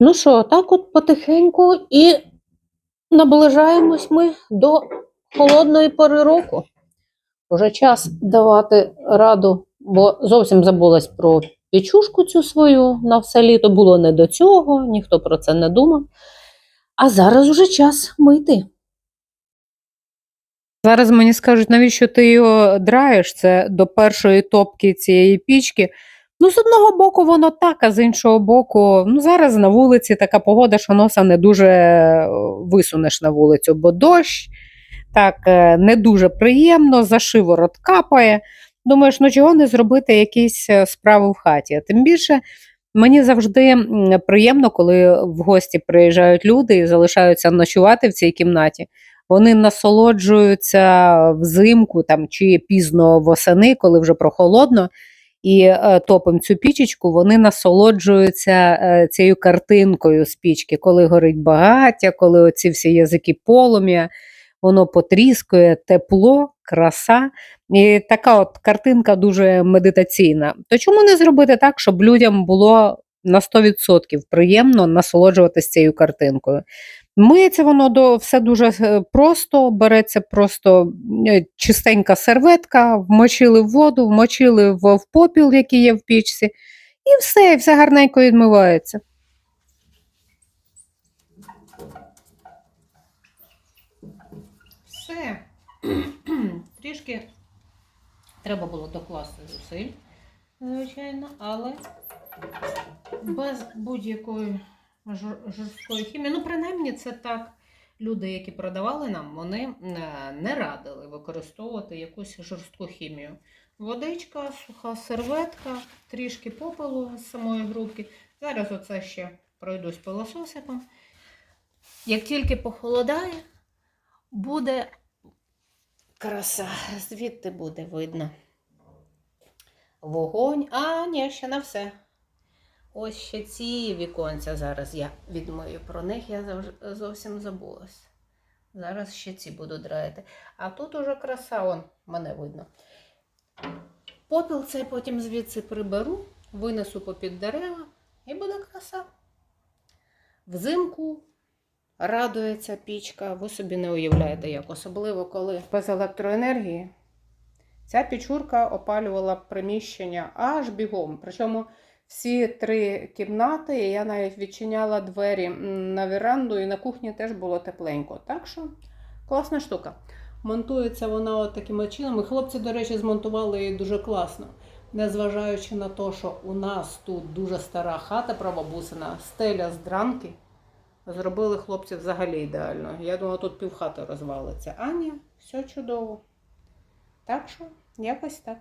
Ну що, так от потихеньку і наближаємось ми до холодної пори року. Уже час давати раду, бо зовсім забулась про пічушку цю свою на все літо. Було не до цього, ніхто про це не думав. А зараз уже час мити. Зараз мені скажуть, навіщо ти його драєш? Це до першої топки цієї пічки. Ну, з одного боку, воно так, а з іншого боку, ну зараз на вулиці така погода, що носа не дуже е, висунеш на вулицю, бо дощ так е, не дуже приємно, за шиворот капає. Думаєш, ну чого не зробити якісь е, справи в хаті? Тим більше мені завжди приємно, коли в гості приїжджають люди і залишаються ночувати в цій кімнаті. Вони насолоджуються взимку там, чи пізно восени, коли вже прохолодно, і е, топимо цю пічечку, вони насолоджуються е, цією картинкою з пічки, коли горить багаття, коли оці всі язики полум'я, воно потріскує, тепло, краса. І така от картинка дуже медитаційна. То чому не зробити так, щоб людям було на 100% приємно насолоджуватися цією картинкою? Миється воно до все дуже е, просто, береться просто е, чистенька серветка, вмочили в воду, вмочили в, попіл, який є в пічці, і все, і все гарненько відмивається. Все. Трішки треба було докласти зусиль, звичайно, але без будь-якої жорсткої хімії. Ну, принаймні, це так. Люди, які продавали нам, вони е, не радили використовувати якусь жорстку хімію. Водичка, суха серветка, трішки попелу з самої грубки. Зараз оце ще пройдусь пилососиком. Як тільки похолодає, буде краса, звідти буде видно. Вогонь. А, ні, ще не все. Ось ще ці віконця зараз я відмию. Про них я зовсім забулась. Зараз ще ці буду драїти. А тут уже краса, он мене видно. Попіл цей потім звідси приберу, винесу попід дерева і буде краса. Взимку радується пічка, ви собі не уявляєте як, особливо коли без електроенергії. Ця пічурка опалювала приміщення аж бігом. Причому всі три кімнати, я навіть відчиняла двері на веранду, і на кухні теж було тепленько. Так що класна штука. Монтується вона от таким чином. І хлопці, до речі, змонтували її дуже класно. Незважаючи на те, що у нас тут дуже стара хата прабабусина, стеля з дранки. Зробили хлопці взагалі ідеально. Я думала, тут півхати розвалиться. А ні, все чудово. Так що, якось так.